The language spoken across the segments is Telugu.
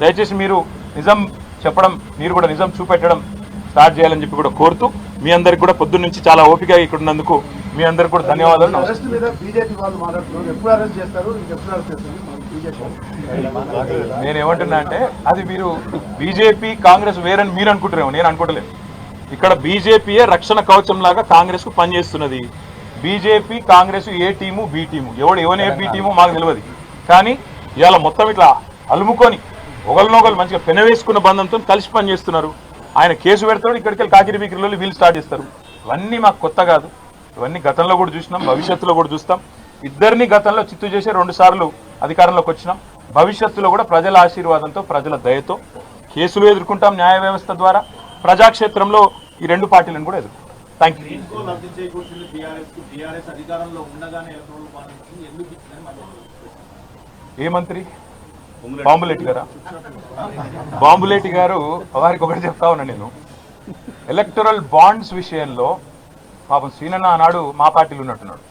దయచేసి మీరు నిజం చెప్పడం మీరు కూడా నిజం చూపెట్టడం స్టార్ట్ చేయాలని చెప్పి కూడా కోరుతూ మీ అందరికి కూడా పొద్దున్న నుంచి చాలా ఓపిక ఇక్కడ ఉన్నందుకు మీ అందరికి కూడా ధన్యవాదాలు. నేను ఏమంటున్నా అంటే అది మీరు బీజేపీ కాంగ్రెస్ వేరని మీరు అనుకుంటారేమో నేను అనుకోవట్లేదు. ఇక్కడ బీజేపీయే రక్షణ కవచం లాగా కాంగ్రెస్కు పనిచేస్తున్నది. BJP Congress A team B team. ఎవడు ఎవరు ఏ బి టీము మాకు తెలియదు కానీ ఇవాళ మొత్తం ఇట్లా అలుముకొని ఒకరినొకరు మంచిగా పెనవేసుకున్న బంధంతో కలిసి పనిచేస్తున్నారు ఆయన కేసు పెడతాడు ఇక్కడికి వెళ్ళి కాకిరి బీకిరిలో వీళ్ళు స్టార్ట్ చేస్తారు. ఇవన్నీ మాకు కొత్త కాదు. ఇవన్నీ గతంలో కూడా చూసినాం భవిష్యత్తులో కూడా చూస్తాం. ఇద్దరిని గతంలో చిత్తు చేసి రెండు సార్లు అధికారంలోకి వచ్చినాం. భవిష్యత్తులో కూడా ప్రజల ఆశీర్వాదంతో ప్రజల దయతో కేసులు ఎదుర్కొంటాం న్యాయ వ్యవస్థ ద్వారా. ప్రజాక్షేత్రంలో ఈ రెండు పార్టీలను కూడా ఎదుర్కొంటాం. థ్యాంక్ యూ ఏ మంత్రి? బాంబులేటి గారా? బాంబులేటి గారు వారికి ఒకటి చెప్తా ఉన్నా నేను. ఎలక్టరల్ బాండ్స్ విషయంలో పాపం సీనన్న ఆనాడు మా పార్టీలో ఉన్నట్టున్నాడు.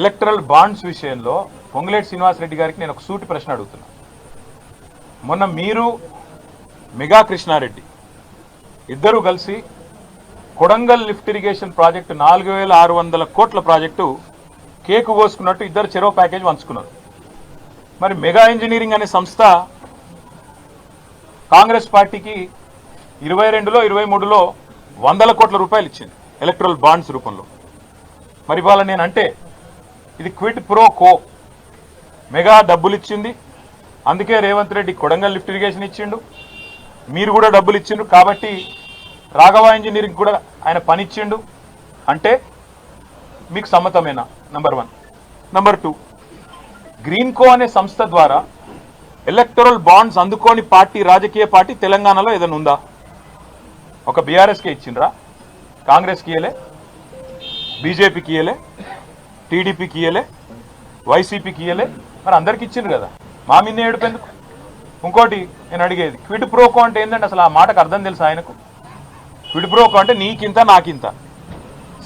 ఎలక్టరల్ బాండ్స్ విషయంలో పొంగులేటి శ్రీనివాసరెడ్డి గారికి నేను ఒక సూటి ప్రశ్న అడుగుతున్నా. మొన్న మీరు మెగా కృష్ణారెడ్డి ఇద్దరు కలిసి కొడంగల్ లిఫ్ట్ ఇరిగేషన్ ప్రాజెక్టు నాలుగు వేల ఆరు వందల కోట్ల ప్రాజెక్టు కేకు కోసుకున్నట్టు ఇద్దరు చెరో ప్యాకేజ్ పంచుకున్నారు. మరి మెగా ఇంజనీరింగ్ అనే సంస్థ కాంగ్రెస్ పార్టీకి ఇరవై రెండులో ఇరవై మూడులో వందల కోట్ల రూపాయలు ఇచ్చింది ఎలక్ట్రల్ బాండ్స్ రూపంలో. మరి ఇవాళ నేను అంటే ఇది క్విట్ ప్రో కో మెగా డబ్బులు ఇచ్చింది అందుకే రేవంత్ రెడ్డి కొడంగల్ లిఫ్ట్ ఇరిగేషన్ ఇచ్చిండు. మీరు కూడా డబ్బులు ఇచ్చిండ్రు కాబట్టి రాఘవ ఇంజనీరింగ్ కూడా ఆయన పని ఇచ్చిండు. అంటే మీకు సమ్మతమేనా? Number one number two Greenko అనే సంస్థ ద్వారా ఎలక్టరల్ బాండ్స్ అందుకోని పార్టీ రాజకీయ పార్టీ తెలంగాణలో ఏదైనా ఉందా? ఒక బీఆర్ఎస్కే ఇచ్చిండ్రా? కాంగ్రెస్కి ఇయలే బీజేపీకి ఇయలే టీడీపీకి ఇయలే వైసీపీకి ఇయలే మరి అందరికి ఇచ్చిండ్రు కదా. మా మిన్నే ఏడుపెందుకు? ఇంకోటి నేను అడిగేది క్విడ్ ప్రోకో అంటే ఏంటంటే అసలు ఆ మాటకు అర్థం తెలుసు ఆయనకు? క్విడ్ ప్రోకో అంటే నీకింత నాకింత.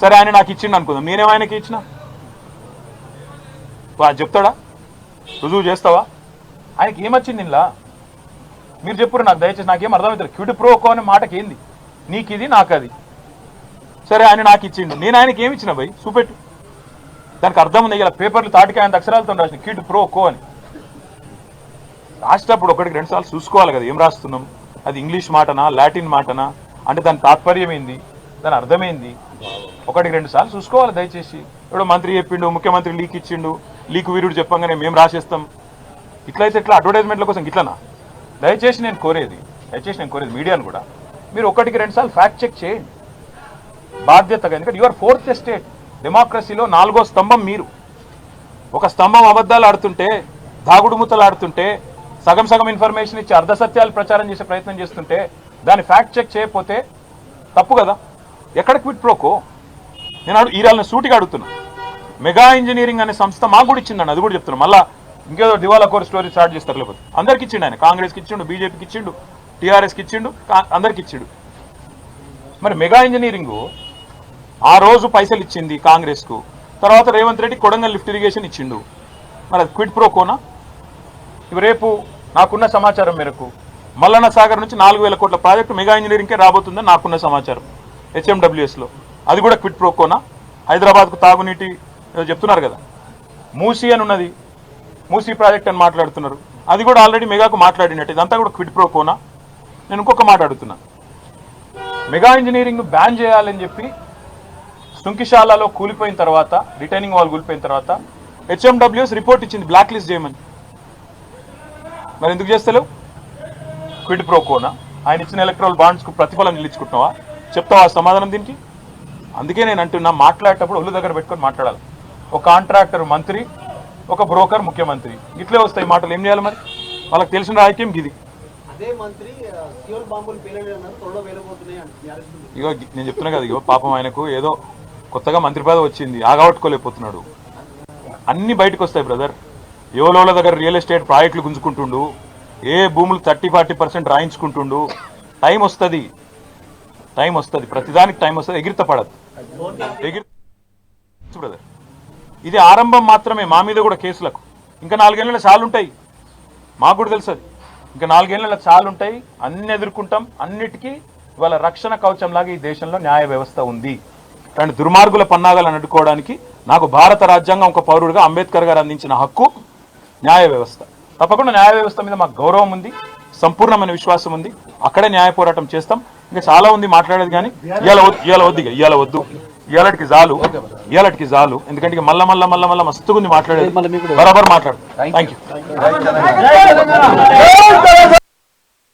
సరే ఆయన నాకు ఇచ్చిండు అనుకుందాం. నేనేం ఆయనకి ఇచ్చిన? చెప్తాడా? రుజువు చేస్తావా? ఆయనకి ఏమొచ్చింది ఇలా మీరు చెప్పురు నాకు దయచేసి నాకేం అర్థమవుతుంది క్విడ్ ప్రోకో అనే మాటకి ఏంది? నీకు ఇది నాకు అది సరే ఆయన నాకు ఇచ్చిండు. నేను ఆయనకి ఏమి ఇచ్చిన భయ్? చూపెట్టు. దానికి అర్థం ఉంది ఇలా పేపర్లు తాటికి ఆయన అక్షరాలతో రాసిన క్విడ్ ప్రో కో అని. రాసేటప్పుడు ఒకటికి రెండు సార్లు చూసుకోవాలి కదా ఏం రాస్తున్నాం? అది ఇంగ్లీష్ మాటనా లాటిన్ మాటనా? అంటే దాని తాత్పర్యం ఏంది? దాని అర్థమైంది ఒకటికి రెండు సార్లు చూసుకోవాలి దయచేసి. ఇప్పుడు మంత్రి చెప్పిండు ముఖ్యమంత్రి లీక్ ఇచ్చిండు లీక్ వీరుడు చెప్పంగానే మేము రాసేస్తాం. ఇట్లయితే ఇట్లా అడ్వర్టైజ్మెంట్ల కోసం ఇట్లనా? దయచేసి నేను కోరేది దయచేసి నేను కోరేది మీడియాను కూడా మీరు ఒకటికి రెండు సార్లు ఫ్యాక్ట్ చెక్ చేయండి. బాధ్యతగా ఎందుకంటే యువర్ ఫోర్త్ ఎస్టేట్ డెమోక్రసీలో నాలుగో స్తంభం మీరు. ఒక స్తంభం అబద్ధాలు ఆడుతుంటే దాగుడుమూతలు ఆడుతుంటే సగం సగం ఇన్ఫర్మేషన్ ఇచ్చి అర్ధ సత్యాలు ప్రచారం చేసే ప్రయత్నం చేస్తుంటే దాన్ని ఫ్యాక్ట్ చెక్ చేయకపోతే తప్పు కదా? ఎక్కడ క్విట్ ప్రోకో? నేను అడు ఈరాళ్ళని సూటిగా అడుగుతున్నా. మెగా ఇంజనీరింగ్ అనే సంస్థ మాకు కూడా ఇచ్చిందండి అది కూడా చెప్తున్నా. మళ్ళీ ఇంకేదో దివాలా కోర్ స్టోరీ స్టార్ట్ చేస్తారు లేకపోతే. అందరికి ఇచ్చిండు ఆయన. కాంగ్రెస్కి ఇచ్చిండు బీజేపీకి ఇచ్చిండు టీఆర్ఎస్కి ఇచ్చిండు కా- అందరికి ఇచ్చిండు. మరి మెగా ఇంజనీరింగ్ ఆ రోజు పైసలు ఇచ్చింది కాంగ్రెస్కు. తర్వాత రేవంత్ రెడ్డి కొడంగల్ లిఫ్ట్ ఇరిగేషన్ ఇచ్చిండు. మరి అది క్విడ్ ప్రో కోనా? ఇవి రేపు నాకున్న సమాచారం మేరకు మల్లన్న సాగర్ నుంచి నాలుగు వేల కోట్ల ప్రాజెక్టు మెగా ఇంజనీరింగ్కే రాబోతుందని నాకున్న సమాచారం. హెచ్ఎండబ్ల్యూఎస్లో అది కూడా క్విడ్ ప్రో కోనా? హైదరాబాద్కు తాగునీటి చెప్తున్నారు కదా. మూసీ అని ఉన్నది. మూసీ ప్రాజెక్ట్ అని మాట్లాడుతున్నారు. అది కూడా ఆల్రెడీ మెగాకు మాట్లాడినట్టు. ఇదంతా కూడా క్విడ్ ప్రో కోనా? నేను ఇంకొక మాట అడుగుతున్నా. మెగా ఇంజనీరింగ్ బ్యాన్ చేయాలని చెప్పి శుంకిశాలలో కూలిపోయిన తర్వాత రిటైనింగ్ వాల్ కూలిపోయిన తర్వాత హెచ్ఎండబ్ల్యూఎస్ రిపోర్ట్ ఇచ్చింది బ్లాక్ లిస్ట్ చేయమని. మరి ఎందుకు చేస్తలేవు? క్విడ్ ప్రోకోనా ఆయన ఇచ్చిన ఎలక్ట్రల్ బాండ్స్కు ప్రతిఫలం నిలిచుకుంటున్నావా? చెప్తావా సమాధానం దీనికి? అందుకే నేను అంటున్నా మాట్లాడేటప్పుడు ఒళ్ళు దగ్గర పెట్టుకొని మాట్లాడాలి. ఒక కాంట్రాక్టర్ మంత్రి ఒక బ్రోకర్ ముఖ్యమంత్రి. ఇట్లే వస్తాయి మాటలు. ఏం చేయాలి మరి? వాళ్ళకి తెలిసిన రాజకీయం ఇది. ఇగో నేను చెప్తున్నా కదా ఇగో పాపం ఆయనకు ఏదో కొత్తగా మంత్రి పదవి వచ్చింది ఆగబట్టుకోలేకపోతున్నాడు అన్ని బయటకు వస్తాయి బ్రదర్. ఎవరోళ్ళ దగ్గర రియల్ ఎస్టేట్ ప్రాజెక్టులు గుంజుకుంటుండు ఏ భూములు థర్టీ ఫార్టీ పర్సెంట్ రాయించుకుంటుండు టైం వస్తుంది. టైం వస్తుంది. ప్రతిదానికి టైం వస్తుంది. ఎగిరిత పడదు ఎగిరి బ్రదర్. ఇది ఆరంభం మాత్రమే మా మీద కూడా కేసులకు. ఇంకా నాలుగేళ్ళ చాలు ఉంటాయి మాకు కూడా తెలుసు అది ఇంకా నాలుగేళ్ళ చాలు ఉంటాయి అన్ని ఎదుర్కొంటాం. అన్నిటికీ ఇవాళ రక్షణ కవచం లాగా ఈ దేశంలో న్యాయ వ్యవస్థ ఉంది. కానీ దుర్మార్గుల పన్నాగాలను అడ్డుకోవడానికి నాకు భారత రాజ్యాంగం ఒక పౌరుడిగా అంబేద్కర్ గారు అందించిన హక్కు న్యాయ వ్యవస్థ. తప్పకుండా న్యాయ వ్యవస్థ మీద మాకు గౌరవం ఉంది. సంపూర్ణమైన విశ్వాసం ఉంది. అక్కడే న్యాయ పోరాటం చేస్తాం. ఇంకా చాలా ఉంది మాట్లాడేది కానీ ఇవాళ వద్దు ఇవాళ వద్దు ఇక ఇవాళ వద్దు. ఇవాళకి చాలు ఇవాళకి చాలు ఎందుకంటే మళ్ళా మళ్ళా మళ్ళా మళ్ళా మస్తుగా ఉంది మాట్లాడేది. బరాబర్ మాట్లాడు. Thank you